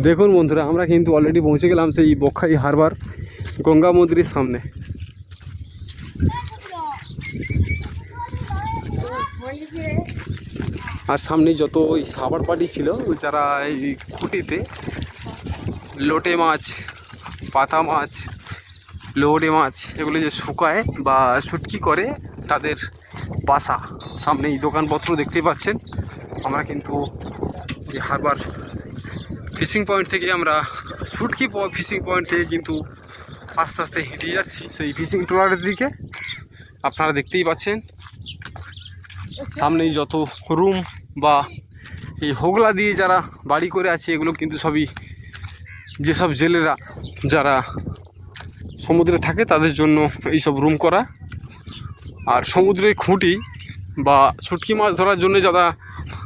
দেখুন বন্ধুরা, আমরা কিন্তু অলরেডি পৌঁছে গেলাম সেই বকখালি হারবার গঙ্গা মন্দিরের সামনে। আর সামনে যত ওই সাবার পাটি ছিল যারা এই খুঁটিতে, লোটে মাছ, পাতা মাছ লোটে মাছ, এগুলো যে শুকায় বা শুটকি করে তাদের বাসা। সামনে এই দোকানপত্র দেখতেই পাচ্ছেন। আমরা কিন্তু এই হারবার ফিশিং পয়েন্ট থেকে আমরা শুটকি ফিশিং পয়েন্ট থেকে কিন্তু আস্তে আস্তে হেঁটে যাচ্ছি। সেই ফিশিং ট্রলারের দিকে আপনারা দেখতেই পাচ্ছেন। সামনেই যত রুম বা এই হোগলা দিয়ে যারা বাড়ি করে আছে, এগুলো কিন্তু সবই যেসব জেলেরা যারা সমুদ্রে থাকে, তাদের জন্য এইসব রুম করা। আর সমুদ্রে খুঁটি বা শুটকি মাছ ধরার জন্য যারা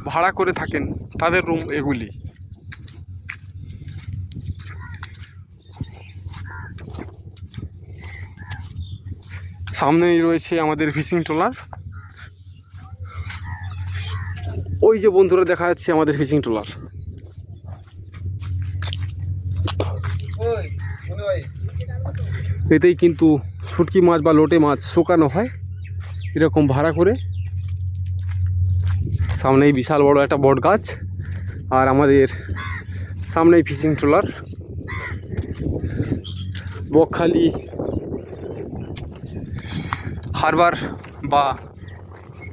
ভাড়া করে থাকেন, তাদের রুম এগুলি। সামনেই রয়েছে আমাদের ফিশিং ট্রলার ওই যে বন্ধুরা দেখা যাচ্ছে আমাদের ফিশিং ট্রলার এতেই কিন্তু শুটকি মাছ বা লোটে মাছ শুকানো হয়, এরকম ভাড়া করে। সামনেই বিশাল বড় একটা বট গাছ, আর আমাদের সামনেই ফিশিং ট্রলার বকখালি হারবার বা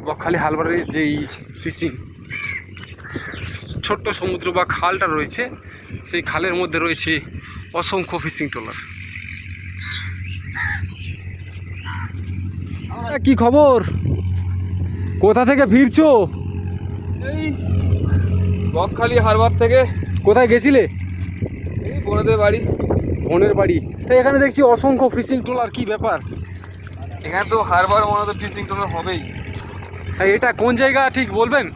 বকখালি হারবারের যেই ফিশিং ছোট্ট সমুদ্র বা খালটা রয়েছে সেই খালের মধ্যে রয়েছে অসংখ্য ফিশিং ট্রলার। কি খবর? কোথা থেকে ফিরছো? এই বকখালি হারবার থেকে। কোথায় গেছিলে? এই বোনেদের বাড়ি। বোনের বাড়ি। তাই এখানে দেখছি অসংখ্য ফিশিং ট্রলার কি ব্যাপার? এখানে তো হারবার মনে হয় ফিশিং টোনার হবেই। তাই এটা কোন জায়গা ঠিক বলবেন?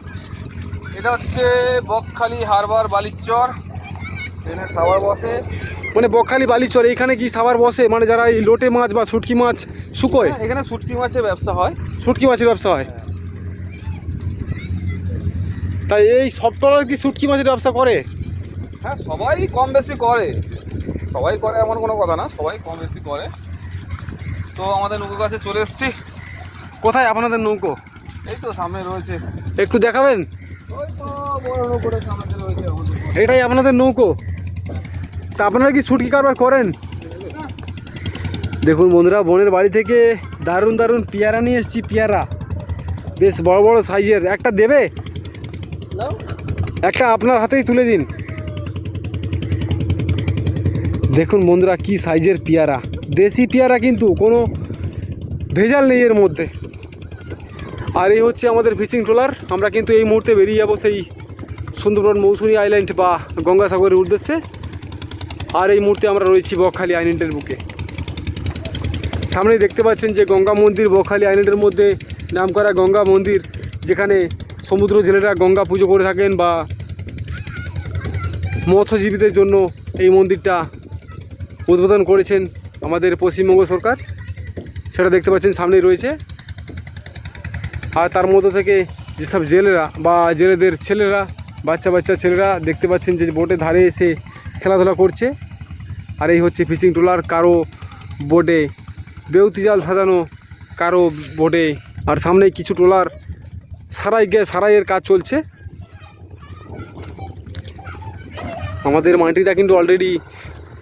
এটা হচ্ছে বকখালি হারবার বালিচর এখানে সাবার বসে। মানে বকখালি বালিচর এখানে কি সাবার বসে? মানে যারা এই লোটে মাছ বা শুটকি মাছ শুকোয়? হ্যাঁ, এখানে শুটকি মাছের ব্যবসা হয়। শুটকি মাছের ব্যবসা হয়? তাই এই সব ট্রলার কি শুটকি মাছের ব্যবসা করে? হ্যাঁ সবাই কম বেশি করে। সবাই করে এমন কোনো কথা না সবাই কম বেশি করে। তো আমাদের নৌকো কাছে চলে এসেছি। কোথায় আপনাদের নৌকো? এই তো সামনে রয়েছে। একটু দেখাবেন? এটাই আপনাদের নৌকো? তা আপনারা কি শুটকি কারবার করেন? দেখুন বন্ধুরা বোনের বাড়ি থেকে দারুণ দারুণ পেয়ারা নিয়ে এসেছি পেয়ারা। বেশ বড় বড় সাইজের। একটা দেবে? একটা আপনার হাতেই তুলে দিন। দেখুন বন্ধুরা কি সাইজের পেয়ারা। দেশি পেয়ারা কিন্তু কোনো ভেজাল নেই এর মধ্যে। আর এই হচ্ছে আমাদের ফিশিং ট্রলার আমরা কিন্তু এই মুহূর্তে বেরিয়ে যাব সেই সুন্দরবন মৌসুমী আইল্যান্ড বা গঙ্গাসাগরের উদ্দেশ্যে। আর এই মুহূর্তে আমরা রয়েছি বকখালি আইল্যান্ডের বুকে। সামনেই দেখতে পাচ্ছেন যে গঙ্গা মন্দির, বকখালি আইল্যান্ডের মধ্যে নামকরা গঙ্গা মন্দির, যেখানে সমুদ্র জেলেরা গঙ্গা পুজো করে থাকেন বা মৎস্যজীবীদের জন্য এই মন্দিরটা উদ্বোধন করেছেন। আমাদের পশ্চিমবঙ্গ সরকার, সেটা দেখতে পাচ্ছেন সামনেই রয়েছে। আর তার মধ্যে থেকে যেসব জেলেরা বা জেলেদের ছেলেরা, বাচ্চা বাচ্চা ছেলেরা দেখতে পাচ্ছেন যে বোটের ধারে এসে খেলাধুলা করছে। আর এই হচ্ছে ফিশিং ট্রলার কারও বোটে বেউতি জাল সাজানো, কারও বোটে আর সামনে কিছু ট্রলার, সারাই গে সারাইয়ের কাজ চলছে। আমাদের মাটিটা কিন্তু অলরেডি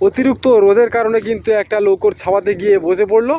অতিরিক্ত রোদের কারণে কিন্তু একটা লৌকোর ছাওয়াতে গিয়ে বসে পড়ল।